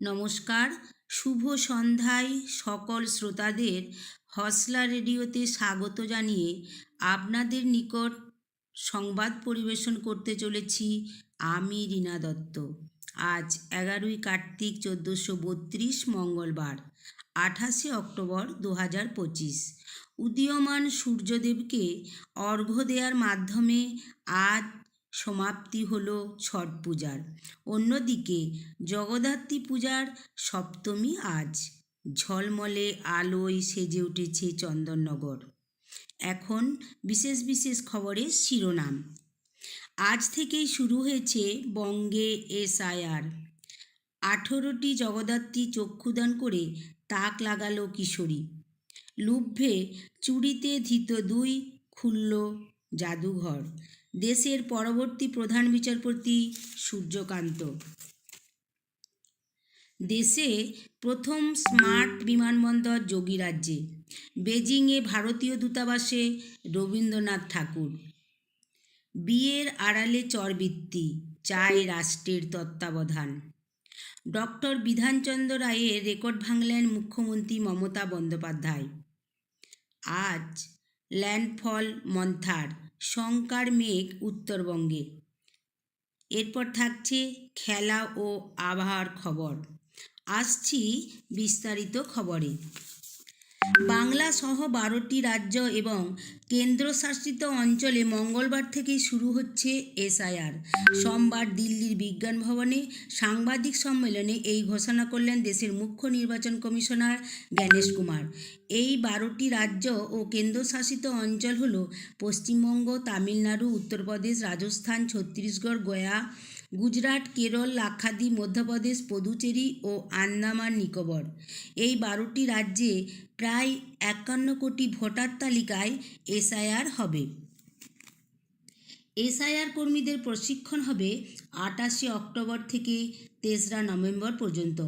নমস্কার। শুভ সন্ধ্যায় সকল শ্রোতাদের হসলা রেডিওতে স্বাগত জানিয়ে আপনাদের নিকট সংবাদ পরিবেশন করতে চলেছি আমি রীনা দত্ত। আজ এগারোই কার্তিক চোদ্দোশো বত্রিশ মঙ্গলবার, আঠাশে অক্টোবর দু হাজার পঁচিশ। উদীয়মান সূর্যদেবকে অর্ঘ্য দেওয়ার মাধ্যমে আজ সমাপ্তি হল ছট পূজার। অন্যদিকে জগদ্ধাত্রী পূজার সপ্তমী আজ। ঝলমলে আলোয় সেজে উঠেছে চন্দননগর। এখন বিশেষ বিশেষ খবরের শিরোনাম। আজ থেকেই শুরু হয়েছে বঙ্গে এসআইআর। আঠেরোটি জগদ্ধাত্রী চক্ষুদান করে তাক লাগালো কিশোরী। লুব্ধে চুরিতে ধৃত দুই খুলল জাদুঘর। দেশের পরবর্তী প্রধান বিচারপতি সূর্যকান্ত। দেশে প্রথম স্মার্ট বিমানবন্দর যোগীরাজ্যে বেজিংয়ে ভারতীয় দূতাবাসে রবীন্দ্রনাথ ঠাকুর। বিয়ের আড়ালে চরবৃত্তি, চায় রাষ্ট্রের তত্ত্বাবধান। ডক্টর বিধানচন্দ্র রায়ের রেকর্ড ভাঙলেন মুখ্যমন্ত্রী মমতা বন্দ্যোপাধ্যায়। আজ ল্যান্ডফল মন্থার শঙ্কার মেঘ উত্তরবঙ্গে। এরপর থাকছে খেলা ও আবহাওয়ার খবর। আসছি বিস্তারিত খবরে। বাংলা সহ বারোটি রাজ্য এবং কেন্দ্রশাসিত অঞ্চলে মঙ্গলবার থেকেই শুরু হচ্ছে এসআইআর। সোমবার দিল্লির বিজ্ঞান ভবনে সাংবাদিক সম্মেলনে এই ঘোষণা করলেন দেশের মুখ্য নির্বাচন কমিশনার জ্ঞানেশ কুমার। এই বারোটি রাজ্য ও কেন্দ্রশাসিত অঞ্চল হল পশ্চিমবঙ্গ, তামিলনাড়ু, উত্তরপ্রদেশ, রাজস্থান, ছত্তিশগড়, গয়া গুজরাট, কেরল, লাক্ষাদ্বীপ, মধ্যপ্রদেশ, পদুচেরি ও আন্দামান নিকোবর। এই বারোটি রাজ্যে প্রায় একান্ন কোটি ভোটার তালিকায় এসআইআর হবে। এসআইআর কর্মীদের প্রশিক্ষণ হবে আটাশে অক্টোবর থেকে তেসরা নভেম্বর পর্যন্ত।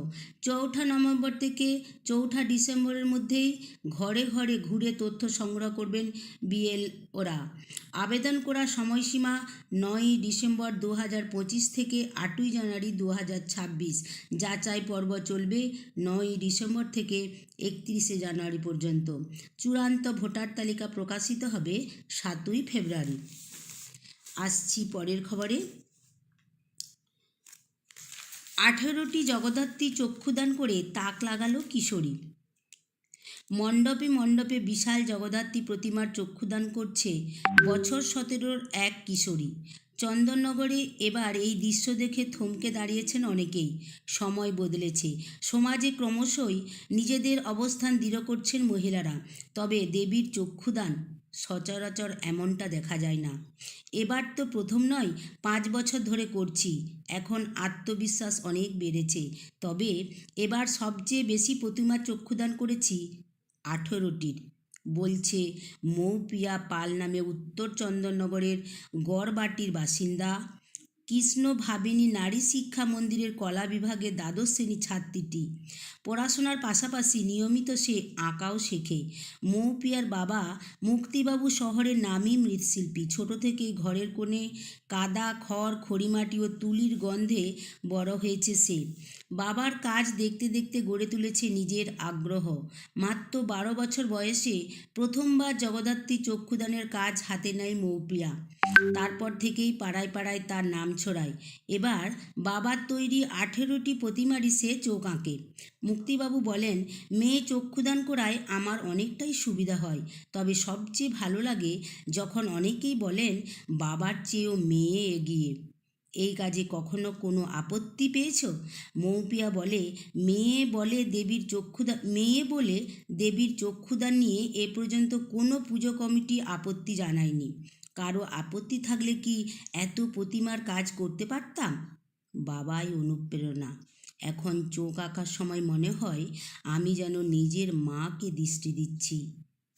চৌঠা নভেম্বর থেকে চৌঠা ডিসেম্বরের মধ্যেই ঘরে ঘরে ঘুরে তথ্য সংগ্রহ করবেন বিএল ওরা আবেদন করার সময়সীমা নয়ই ডিসেম্বর দু হাজার পঁচিশ থেকে আটই জানুয়ারি দু হাজার ছাব্বিশ। যাচাই পর্ব চলবে নয়ই ডিসেম্বর থেকে একত্রিশে জানুয়ারি পর্যন্ত। চূড়ান্ত ভোটার তালিকা প্রকাশিত হবে সাতই ফেব্রুয়ারি। আসছি পরের খবরে। আঠেরোটি জগদ্ধাত্রী চক্ষুদান করে তাক লাগালো কিশোরী। মণ্ডপে মণ্ডপে বিশাল জগদ্ধাত্রী প্রতিমার চক্ষুদান করছে বছর সতেরোর এক কিশোরী। চন্দননগরে এবার এই দৃশ্য দেখে থমকে দাঁড়িয়েছেন অনেকেই। সময় বদলেছে। সমাজে ক্রমশই নিজেদের অবস্থান দৃঢ় করছেন মহিলারা। তবে দেবীর চক্ষুদান সচরাচর এমনটা দেখা যায় না। এবার তো প্রথম নয়, পাঁচ বছর ধরে করছি। এখন আত্মবিশ্বাস অনেক বেড়েছে। তবে এবার সবচেয়ে বেশি প্রতিমা চক্ষুদান করেছি আঠেরোটির। বলছে, মৌপিয়া পাল নামে উত্তর চন্দননগরের গড়বাটির বাসিন্দা কৃষ্ণ ভাবিনী নারী শিক্ষা মন্দিরের কলা বিভাগের দ্বাদশ শ্রেণি ছাত্রীটি। পড়াশোনার পাশাপাশি নিয়মিত সে আঁকাও শেখে। মৌপিয়ার বাবা মুক্তিবাবু শহরের নামী মৃৎশিল্পী। ছোট থেকেই ঘরের কোণে কাদা, খড়, খড়িমাটি ও তুলির গন্ধে বড় হয়েছে সে। বাবার কাজ দেখতে দেখতে গড়ে তুলেছে নিজের আগ্রহ। মাত্র বারো বছর বয়সে প্রথমবার জগদ্ধাত্রী চক্ষুদানের কাজ হাতে নেয় মৌপিয়া। তারপর থেকেই পাড়ায় পাড়ায় তার নাম ছড়ায়। এবার বাবার তৈরি আঠেরোটি প্রতিমারই সে চোখ আঁকে। মুক্তিবাবু বলেন, মেয়ে চক্ষুদান করায় আমার অনেকটাই সুবিধা হয়। তবে সবচেয়ে ভালো লাগে যখন অনেকেই বলেন, বাবার চেয়েও মেয়ে এগিয়ে। এই কাজে কখনো কোনো আপত্তি পেয়েছ? মৌপিয়া বলে, মেয়ে বলে দেবীর চক্ষুদান মেয়ে বলে দেবীর চক্ষুদান নিয়ে এ পর্যন্ত কোনো পুজো কমিটি আপত্তি জানায়নি। কারও আপত্তি থাকলে কি এত প্রতিমার কাজ করতে পারতাম? বাবাই অনুপ্রেরণা। এখন চোখ আঁকার সময় মনে হয় আমি যেন নিজের মাকে দৃষ্টি দিচ্ছি।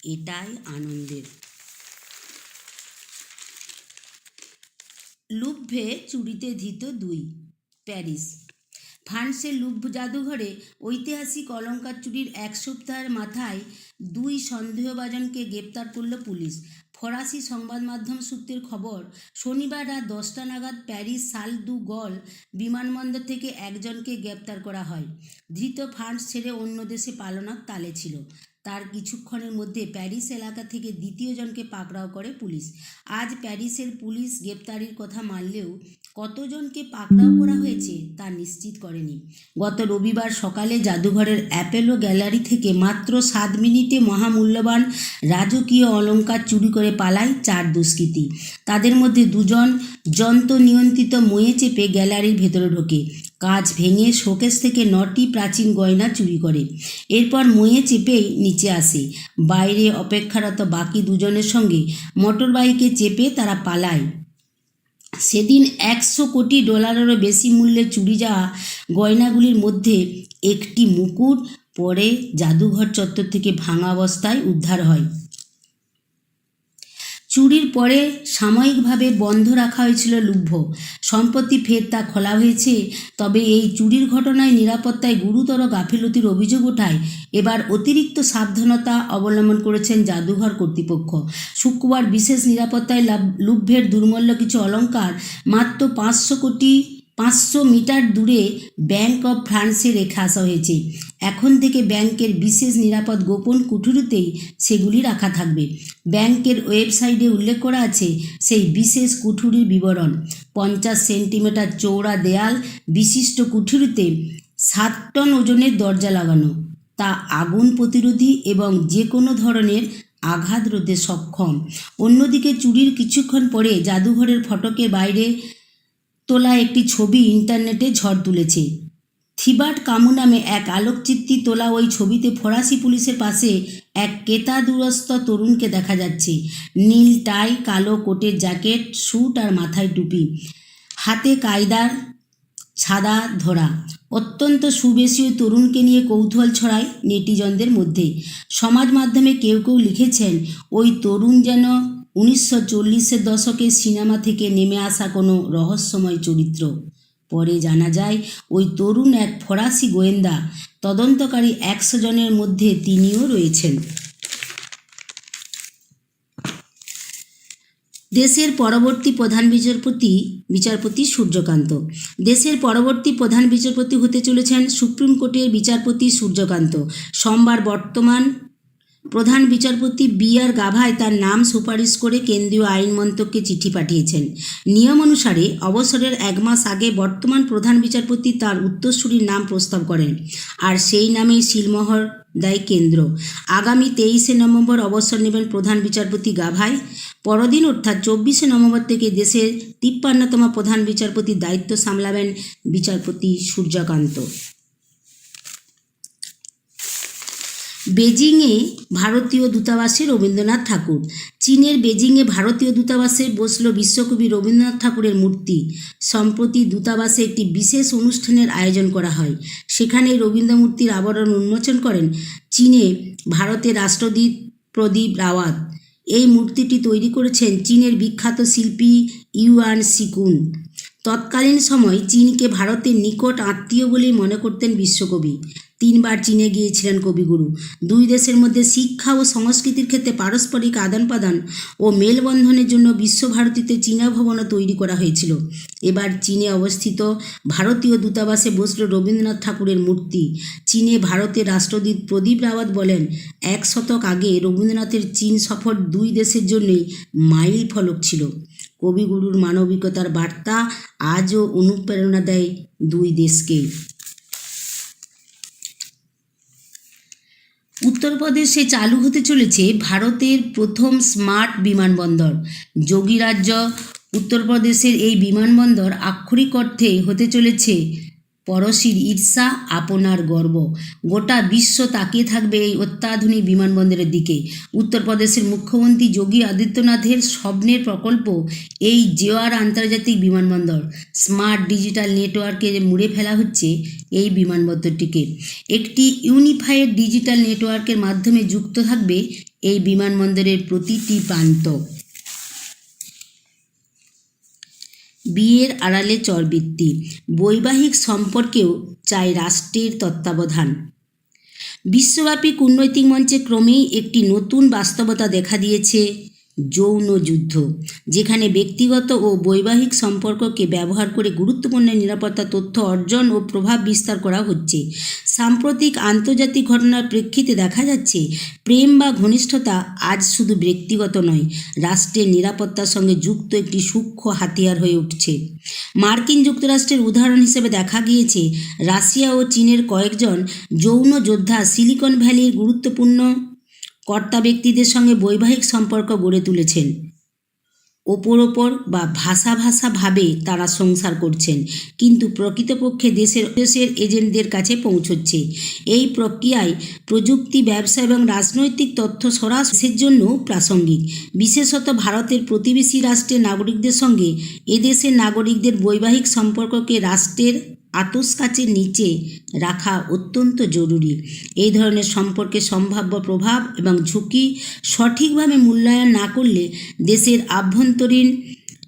এটাই আনন্দের। লুব্ভে চুরিতে ধৃত দুই, প্যারিস। ফ্রান্সের লুব্ভ জাদুঘরে ঐতিহাসিক অলঙ্কার চুরির এক সপ্তাহের মাথায় দুই সন্দেহভাজনকে গ্রেপ্তার করল পুলিশ। ফরাসি সংবাদ মাধ্যম সূত্রের খবর, শনিবার রাত দশটা নাগাদ প্যারিস সাল দু গল বিমানবন্দর থেকে একজনকে গ্রেপ্তার করা হয়। ধৃত ফ্রান্স ছেড়ে অন্য দেশে পালনার তালে ছিল। তার কিছুক্ষণের মধ্যে প্যারিস এলাকা থেকে দ্বিতীয় জনকে পাকড়াও করে পুলিশ। আজ প্যারিসের পুলিশ গ্রেপ্তারির কথা মানলেও কতজনকে পাকড়াও করা হয়েছে তা নিশ্চিত করেনি। গত রবিবার সকালে জাদুঘরের অ্যাপেলো গ্যালারি থেকে মাত্র সাত মিনিটে মহামূল্যবান রাজকীয় অলঙ্কার চুরি করে পালায় চার দুষ্কৃতী। তাদের মধ্যে দুজন যন্ত্র নিয়ন্ত্রিত ময়ে চেপে গ্যালারির ভেতরে ঢোকে। কাজ ভেঙে শোকেস থেকে নটি প্রাচীন গয়না চুরি করে। এরপর ময়ে চেপেই নিচে আসে। বাইরে অপেক্ষারত বাকি দুজনের সঙ্গে মোটর বাইকে চেপে তারা পালায়। সেদিন একশো কোটি ডলারেরও বেশি মূল্যে চুরি যাওয়া গয়নাগুলির মধ্যে একটি মুকুট পরে জাদুঘর চত্বর থেকে ভাঙা অবস্থায় উদ্ধার হয়। চুরির পরে সাময়িকভাবে বন্ধ রাখা হয়েছিল লুব্ভ সম্পত্তি ফের তা খোলা হয়েছে, তবে এই চুরির ঘটনায় নিরাপত্তায় গুরুতর গাফিলতির অভিযোগ ওঠায় এবার অতিরিক্ত সাবধানতা অবলম্বন করেছেন জাদুঘর কর্তৃপক্ষ। শুক্রবার বিশেষ নিরাপত্তায় লাভ- লুব্ভের দুর্মূল্য কিছু অলঙ্কার মাত্র পাঁচশো কোটি পাঁচশো মিটার দূরে ব্যাংক অফ ফ্রান্সে রেখে আসা হয়েছে। এখন থেকে ব্যাংকের বিশেষ নিরাপদ গোপন কুঠুরিতেই সেগুলি রাখা থাকবে। ব্যাংকের ওয়েবসাইটে উল্লেখ করা আছে সেই বিশেষ কুঠুরির বিবরণ। পঞ্চাশ সেন্টিমিটার চৌড়া দেয়াল বিশিষ্ট কুঠুরিতে সাত টন ওজনের দরজা লাগানো। তা আগুন প্রতিরোধী এবং যে কোনো ধরনের আঘাত রোধে সক্ষম। অন্যদিকে চুরির কিছুক্ষণ পরে জাদুঘরের ফটকের বাইরে তোলা একটি ছবি ইন্টারনেটে ঝড় তুলেছে। থিবাট কামু নামে এক আলোকচিত্রী তোলা ওই ছবিতে ফরাসি পুলিশের পাশে এক কেতাদুরস্ত তরুণকে দেখা যাচ্ছে। নীল টাই, কালো কোটের জ্যাকেট, স্যুট আর মাথায় টুপি। হাতে কায়দার ছাদা ধরা। অত্যন্ত সুবেশী ওই তরুণকে নিয়ে কৌতূহল ছড়ায় নেটিজনদের মধ্যে। সমাজ মাধ্যমে কেউ কেউ লিখেছেন, ওই তরুণ যেন উনিশশো চল্লিশের দশকের সিনেমা থেকে নেমে আসা কোনো রহস্যময় চরিত্র। পরে জানা যায়, ওই তরুণ এক ফরাসি গোয়েন্দা, তদন্তকারী একশো জনের মধ্যে তিনিও রয়েছেন। দেশের পরবর্তী প্রধান বিচারপতি বিচারপতি সূর্যকান্ত। দেশের পরবর্তী প্রধান বিচারপতি হতে চলেছেন সুপ্রিম কোর্টের বিচারপতি সূর্যকান্ত। সোমবার বর্তমান প্রধান বিচারপতি বি আর গাভায় তার নাম সুপারিশ করে কেন্দ্রীয় আইন মন্ত্রককে চিঠি পাঠিয়েছেন। নিয়ম অনুসারে অবসরের এক মাস আগে বর্তমান প্রধান বিচারপতি তার উত্তরসূরির নাম প্রস্তাব করেন আর সেই নামেই শিলমোহর দেয় কেন্দ্র। আগামী তেইশে নভেম্বর অবসর নেবেন প্রধান বিচারপতি গাভাই। পরদিন অর্থাৎ চব্বিশে নভেম্বর থেকে দেশের তিপ্পান্নতম প্রধান বিচারপতির দায়িত্ব সামলাবেন বিচারপতি সূর্যকান্ত। বেজিংয়ে ভারতীয় দূতাবাসে রবীন্দ্রনাথ ঠাকুর। চীনের বেজিংয়ে ভারতীয় দূতাবাসে বসল বিশ্বকবি রবীন্দ্রনাথ ঠাকুরের মূর্তি। সম্প্রতি দূতাবাসে একটি বিশেষ অনুষ্ঠানের আয়োজন করা হয়। সেখানে রবীন্দ্র মূর্তির আবরণ উন্মোচন করেন চীনে ভারতের রাষ্ট্রদূত প্রদীপ রাওয়াত। এই মূর্তিটি তৈরি করেছেন চীনের বিখ্যাত শিল্পী ইউয়ান সিকুন। তৎকালীন সময় চীনকে ভারতের নিকট আত্মীয় বলেই মনে করতেন বিশ্বকবি। তিনবার চীনে গিয়েছিলেন কবিগুরু। দুই দেশের মধ্যে শিক্ষা ও সংস্কৃতির ক্ষেত্রে পারস্পরিক আদান প্রদান ও মেলবন্ধনের জন্য বিশ্বভারতীতে চীনা ভবনও তৈরি করা হয়েছিল। এবার চীনে অবস্থিত ভারতীয় দূতাবাসে বসল রবীন্দ্রনাথ ঠাকুরের মূর্তি। চীনে ভারতের রাষ্ট্রদূত প্রদীপ রাওয়াত বলেন, এক শতক আগে রবীন্দ্রনাথের চীন সফর দুই দেশের জন্যই মাইল ফলক ছিল। কবিগুরুর মানবিকতার বার্তা আজও অনুপ্রেরণা দেয় দুই দেশকেই। উত্তরপ্রদেশে চালু হতে চলেছে ভারতের প্রথম স্মার্ট বিমানবন্দর। যোগী রাজ্য উত্তরপ্রদেশের এই বিমানবন্দর আক্ষরিক অর্থে হতে চলেছে পড়শির ঈর্ষা আপনার গর্ব। গোটা বিশ্ব তাকিয়ে থাকবে এই অত্যাধুনিক বিমানবন্দরের দিকে। উত্তরপ্রদেশের মুখ্যমন্ত্রী যোগী আদিত্যনাথের স্বপ্নের প্রকল্প এই জেওয়ার আন্তর্জাতিক বিমানবন্দর। স্মার্ট ডিজিটাল নেটওয়ার্কে মুড়ে ফেলা হচ্ছে এই বিমানবন্দরটিকে। একটি ইউনিফাইড ডিজিটাল নেটওয়ার্কের মাধ্যমে যুক্ত থাকবে এই বিমানবন্দরের প্রতিটি প্রান্ত। বিয়ের আড়ালে চরবৃত্তি, বৈবাহিক সম্পর্কেও চাই রাষ্ট্রের তত্ত্বাবধান। বিশ্বব্যাপী কূটনৈতিক মঞ্চে ক্রমেই একটি নতুন বাস্তবতা দেখা দিয়েছে যৌন যুদ্ধ, যেখানে ব্যক্তিগত ও বৈবাহিক সম্পর্ককে ব্যবহার করে গুরুত্বপূর্ণ নিরাপত্তা তথ্য অর্জন ও প্রভাব বিস্তার করা হচ্ছে। সাম্প্রতিক আন্তর্জাতিক ঘটনার প্রেক্ষিতে দেখা যাচ্ছে, প্রেম বা ঘনিষ্ঠতা আজ শুধু ব্যক্তিগত নয়, রাষ্ট্রের নিরাপত্তার সঙ্গে যুক্ত একটি সূক্ষ্ম হাতিয়ার হয়ে উঠছে। মার্কিন যুক্তরাষ্ট্রের উদাহরণ হিসেবে দেখা গিয়েছে, রাশিয়া ও চীনের কয়েকজন যৌন যোদ্ধা সিলিকন ভ্যালির গুরুত্বপূর্ণ কর্তা ব্যক্তিদের সঙ্গে বৈবাহিক সম্পর্ক গড়ে তুলেছেন। ওপর ওপর বা ভাষা ভাষা ভাবে তারা সংসার করছেন, কিন্তু প্রকৃতপক্ষে দেশের দেশের এজেন্টদের কাছে পৌঁছচ্ছে। এই প্রক্রিয়ায় প্রযুক্তি, ব্যবসা এবং রাজনৈতিক তথ্য সরাসরির জন্য প্রাসঙ্গিক। বিশেষত ভারতের প্রতিবেশী রাষ্ট্রের নাগরিকদের সঙ্গে এদেশের নাগরিকদের বৈবাহিক সম্পর্ককে রাষ্ট্রের আতস কাচের নিচে রাখা অত্যন্ত জরুরি। এই ধরনের সম্পর্কে সম্ভাব্য প্রভাব এবং ঝুঁকি সঠিকভাবে মূল্যায়ন না করলে দেশের আভ্যন্তরীণ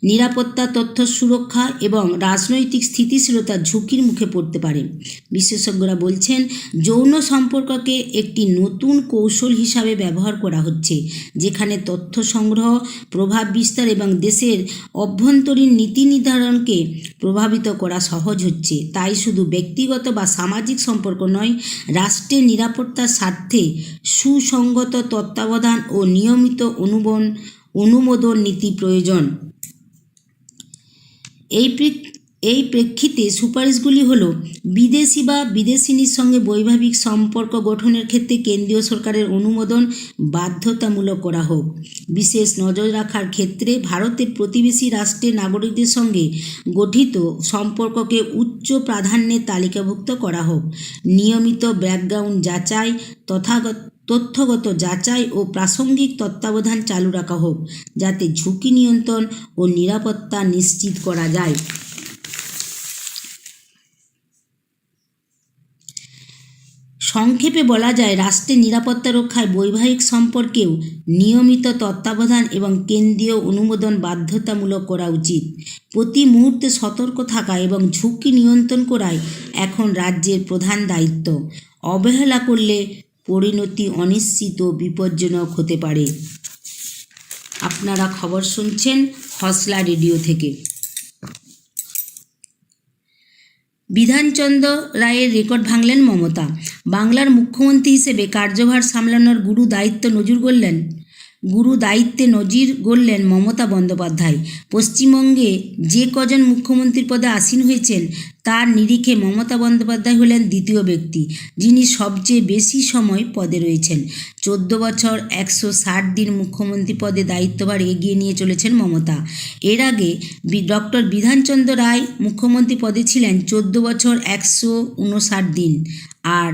নিরাপত্তা, তথ্য সুরক্ষা এবং রাজনৈতিক স্থিতিশীলতা ঝুঁকির মুখে পড়তে পারে। বিশেষজ্ঞরা বলছেন, যৌন সম্পর্ককে একটি নতুন কৌশল হিসাবে ব্যবহার করা হচ্ছে, যেখানে তথ্য সংগ্রহ, প্রভাব বিস্তার এবং দেশের অভ্যন্তরীণ নীতি নির্ধারণকে প্রভাবিত করা সহজ হচ্ছে। তাই শুধু ব্যক্তিগত বা সামাজিক সম্পর্ক নয়, রাষ্ট্রের নিরাপত্তার স্বার্থে সুসংগত তত্ত্বাবধান ও নিয়মিত অনুবন অনুমোদন নীতি প্রয়োজন। এই এই প্রেক্ষিতে সুপারিশগুলি হলো, বিদেশি বা বিদেশিনীর সঙ্গে বৈবাহিক সম্পর্ক গঠনের ক্ষেত্রে কেন্দ্রীয় সরকারের অনুমোদন বাধ্যতামূলক করা হোক। বিশেষ নজর রাখার ক্ষেত্রে ভারতের প্রতিবেশী রাষ্ট্রের নাগরিকদের সঙ্গে গঠিত সম্পর্ককে উচ্চ প্রাধান্যের তালিকাভুক্ত করা হোক। নিয়মিত ব্যাকগ্রাউন্ড যাচাই, তথাগত তথ্যগত যাচাই ও প্রাসঙ্গিক তত্ত্বাবধান চালু রাখা হোক, যাতে ঝুঁকি নিয়ন্ত্রণ ও নিরাপত্তা নিশ্চিত করা যায়। সংক্ষেপে বলা যায়, রাষ্ট্রের নিরাপত্তা রক্ষায় বৈবাহিক সম্পর্কেও নিয়মিত তত্ত্বাবধান এবং কেন্দ্রীয় অনুমোদন বাধ্যতামূলক করা উচিত। প্রতি মুহূর্তে সতর্ক থাকা এবং ঝুঁকি নিয়ন্ত্রণ করাই এখন রাজ্যের প্রধান দায়িত্ব। অবহেলা করলে পরিণতি অনিশ্চিত বিপজ্জনক হতে পারে। আপনারা খবর শুনছেন হসলা রেডিও থেকে। বিধানচন্দ্র রায়ের রেকর্ড ভাঙলেন মমতা। বাংলার মুখ্যমন্ত্রী হিসেবে কার্যভার সামলানোর গুরু দায়িত্ব নজর করলেন গুরু দায়িত্বে নজির গড়লেন মমতা বন্দ্যোপাধ্যায়। পশ্চিমবঙ্গে যে কজন মুখ্যমন্ত্রীর পদে আসীন হয়েছেন, তার নিরিখে মমতা বন্দ্যোপাধ্যায় হলেন দ্বিতীয় ব্যক্তি, যিনি সবচেয়ে বেশি সময় পদে রয়েছেন। চোদ্দ বছর একশো ষাট দিন মুখ্যমন্ত্রী পদে দায়িত্বভার এগিয়ে নিয়ে চলেছেন মমতা। এর আগে ডক্টর বিধানচন্দ্র রায় মুখ্যমন্ত্রী পদে ছিলেন চোদ্দ বছর একশো উনষাট দিন। আর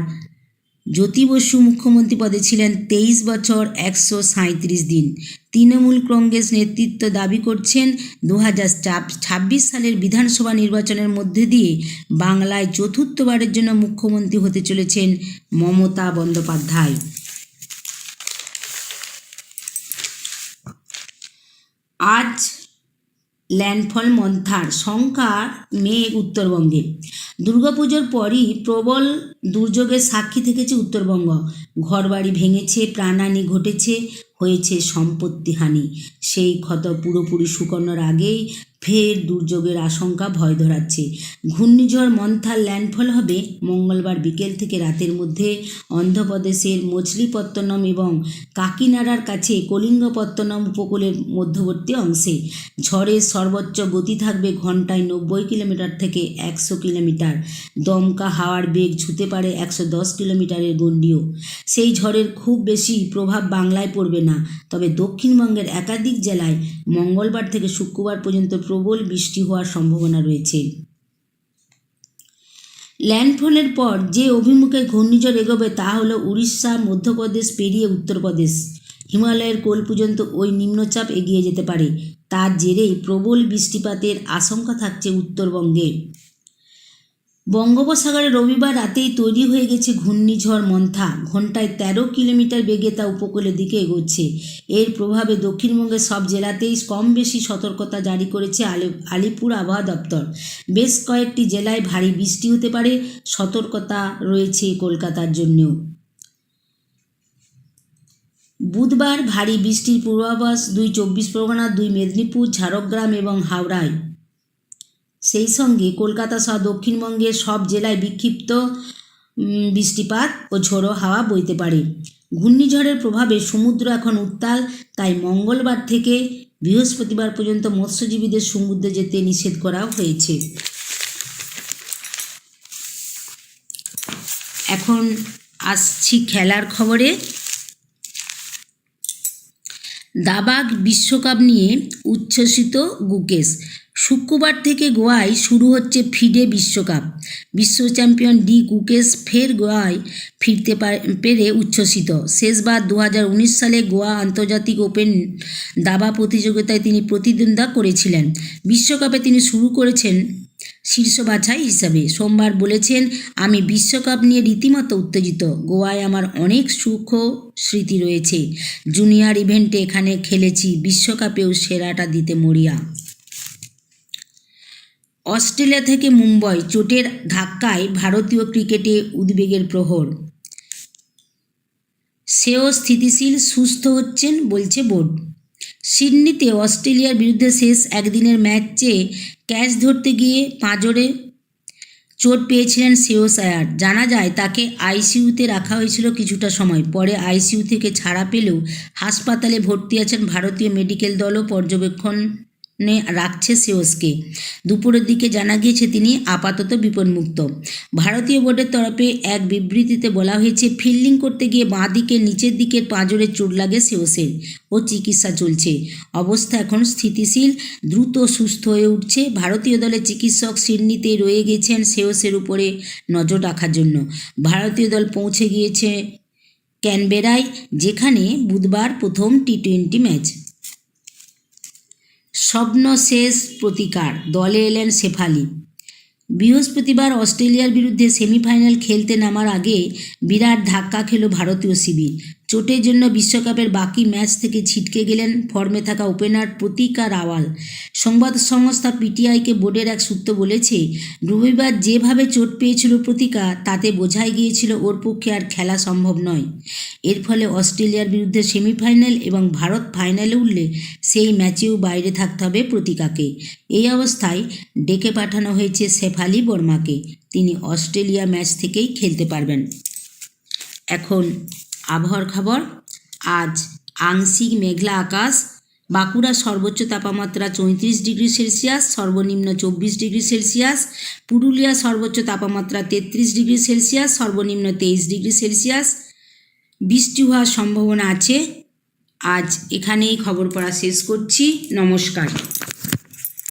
জ্যোতি বসু মুখ্যমন্ত্রী পদে ছিলেন তেইশ বছর, একশো সাঁত্রিশ দিন। তৃণমূল কংগ্রেস নেতৃত্ব দাবি করছেন দু ছাব্বিশ সালের বিধানসভা নির্বাচনের মধ্যে দিয়ে বাংলায় চতুর্থবারের জন্য মুখ্যমন্ত্রী হতে চলেছেন মমতা বন্দ্যোপাধ্যায়। আজ ল্যান্ডফল মন্থার সংখ্যা মেঘ উত্তরবঙ্গে। দুর্গাপুজোর পরই প্রবল দুর্যোগের সাক্ষী থেকেছে উত্তরবঙ্গ। ঘরবাড়ি ভেঙেছে, প্রাণহানি ঘটেছে, হয়েছে সম্পত্তিহানি। সেই ক্ষত পুরোপুরি শুকানোর আগেই ফের দুর্যোগের আশঙ্কা ভয় ধরাচ্ছে। ঘূর্ণিঝড় মন্থার ল্যান্ডফল হবে মঙ্গলবার বিকেল থেকে রাতের মধ্যে অন্ধ্রপ্রদেশের মছলিপত্তনম এবং কাকিনাড়ার কাছে কলিঙ্গপত্তনম উপকূলের মধ্যবর্তী অংশে। ঝড়ের সর্বোচ্চ গতি থাকবে ঘন্টায় নব্বই কিলোমিটার থেকে একশো কিলোমিটার। দমকা হাওয়ার বেগ ছুতে পারে একশো দশ কিলোমিটারের গণ্ডিও। সেই ঝড়ের খুব বেশি প্রভাব বাংলায় পড়বে না। তবে দক্ষিণবঙ্গের একাধিক জেলায় মঙ্গলবার থেকে শুক্রবার পর্যন্ত প্রবল বৃষ্টি হওয়ার সম্ভাবনা রয়েছে। ল্যান্ডফলের পর যে অভিমুখে ঘূর্ণিঝড় এগোবে তা হলো উড়িষ্যা, মধ্যপ্রদেশ, পেরিয়ে উত্তরপ্রদেশ। হিমালয়ের কোল পর্যন্ত ওই নিম্নচাপ এগিয়ে যেতে পারে। তার জেরেই প্রবল বৃষ্টিপাতের আশঙ্কা থাকছে উত্তরবঙ্গে। বঙ্গোপসাগরে রবিবার রাতেই তৈরি হয়ে গেছে ঘূর্ণিঝড় মন্থা। ঘন্টায় তেরো কিলোমিটার বেগে তা উপকূলের দিকে এগোচ্ছে। এর প্রভাবে দক্ষিণবঙ্গের সব জেলাতেই কম বেশি সতর্কতা জারি করেছে আলি, আলিপুর আবহাওয়া দপ্তর। বেশ কয়েকটি জেলায় ভারী বৃষ্টি হতে পারে, সতর্কতা রয়েছে কলকাতার জন্যও। বুধবার ভারী বৃষ্টির পূর্বাভাস, দুই চব্বিশ পরগনা, দুই মেদিনীপুর, ঝাড়গ্রাম এবং হাওড়ায়। সেই সঙ্গে কলকাতা সহ দক্ষিণবঙ্গের সব জেলায় বিক্ষিপ্ত বৃষ্টিপাত ও ঝোড়ো হাওয়া বইতে পারে। ঘূর্ণিঝড়ের প্রভাবে সমুদ্র এখন উত্তাল, তাই মঙ্গলবার থেকে বৃহস্পতিবার পর্যন্ত মৎস্যজীবীদের সমুদ্রে যেতে নিষেধ করা হয়েছে। এখন আসছি খেলার খবরে। দাবাগ বিশ্বকাপ নিয়ে উচ্ছ্বসিত গুকেশ। শুক্রবার থেকে গোয়ায় শুরু হচ্ছে ফিডে বিশ্বকাপ। বিশ্ব চ্যাম্পিয়ন ডি কুকেশ ফের গোয়ায় ফিরতে পারে- উচ্ছ্বসিত। শেষবার দু হাজার উনিশ সালে গোয়া আন্তর্জাতিক ওপেন দাবা প্রতিযোগিতায় তিনি প্রতিদ্বন্দ্বিতা করেছিলেন। বিশ্বকাপে তিনি শুরু করেছেন শীর্ষ বাছাই হিসাবে। সোমবার বলেছেন, আমি বিশ্বকাপ নিয়ে রীতিমতো উত্তেজিত। গোয়ায় আমার অনেক সুখ স্মৃতি রয়েছে। জুনিয়র ইভেন্টে এখানে খেলেছি। বিশ্বকাপেও সেরাটা দিতে মরিয়া। অস্ট্রেলিয়া থেকে মুম্বই চোটের ধাক্কায় ভারতীয় ক্রিকেটে উদ্বেগের প্রহর। সেও স্থিতিশীল, সুস্থ হচ্ছেন বলছে বোর্ড। সিডনিতে অস্ট্রেলিয়ার বিরুদ্ধে শেষ একদিনের ম্যাচে ক্যাচ ধরতে গিয়ে পাঁজরে চোট পেয়েছিলেন শ্রেয়স আয়ার জানা যায়, তাকে আইসিইউতে রাখা হয়েছিল কিছুটা সময় পরে। আইসিইউ থেকে ছাড়া পেলেও হাসপাতালে ভর্তি আছেন ভারতীয় মেডিকেল দলও পর্যবেক্ষণে রাখছে শ্রেয়সকে দুপুরের দিকে জানা গিয়েছে তিনি আপাতত বিপদমুক্ত। ভারতীয় বোর্ডের তরফে এক বিবৃতিতে বলা হয়েছে, ফিল্ডিং করতে গিয়ে বাঁ দিকে নিচের দিকের পাঁজরে চোট লাগে শ্রেয়সের ও চিকিৎসা চলছে। অবস্থা এখন স্থিতিশীল, দ্রুত সুস্থ হয়ে উঠছে। ভারতীয় দলের চিকিৎসক সিডনিতে রয়ে গেছেন শ্রেয়সের উপরে নজর রাখার জন্য। ভারতীয় দল পৌঁছে গিয়েছে ক্যানবেরায়, যেখানে বুধবার প্রথম টি টোয়েন্টি ম্যাচ। স্বপ্ন শেষ প্রতিকার, দলে এলেন শেফালি। বৃহস্পতিবার অস্ট্রেলিয়ার বিরুদ্ধে সেমিফাইনাল খেলতে নামার আগে বিরাট ধাক্কা খেল ভারতীয় শিবির। চোটের জন্য বিশ্বকাপের বাকি ম্যাচ থেকে ছিটকে গেলেন ফর্মে থাকা ওপেনার প্রতিকা রাওয়াল সংবাদ সংস্থা পিটিআইকে বোর্ডের এক সূত্র বলেছে, রবিবার যেভাবে চোট পেয়েছিল প্রতিকা, তাতে বোঝাই গিয়েছিল ওর পক্ষে আর খেলা সম্ভব নয়। এর ফলে অস্ট্রেলিয়ার বিরুদ্ধে সেমিফাইনাল এবং ভারত ফাইনালে উঠলে সেই ম্যাচেও বাইরে থাকতে হবে প্রতিকাকে। এই অবস্থায় ডেকে পাঠানো হয়েছে শেফালি বর্মাকে। তিনি অস্ট্রেলিয়া ম্যাচ থেকেই খেলতে পারবেন। এখন আবহাওয়ার খবর। আজ আংশিক মেঘলা আকাশ। বাঁকুড়া সর্বোচ্চ তাপমাত্রা চৌত্রিশ ডিগ্রি সেলসিয়াস, সর্বনিম্ন চব্বিশ ডিগ্রি সেলসিয়াস। পুরুলিয়া সর্বোচ্চ তাপমাত্রা তেত্রিশ ডিগ্রি সেলসিয়াস, সর্বনিম্ন তেইশ ডিগ্রি সেলসিয়াস। বৃষ্টি হওয়ার সম্ভাবনা আছে। আজ এখানেই খবর পড়া শেষ করছি। নমস্কার।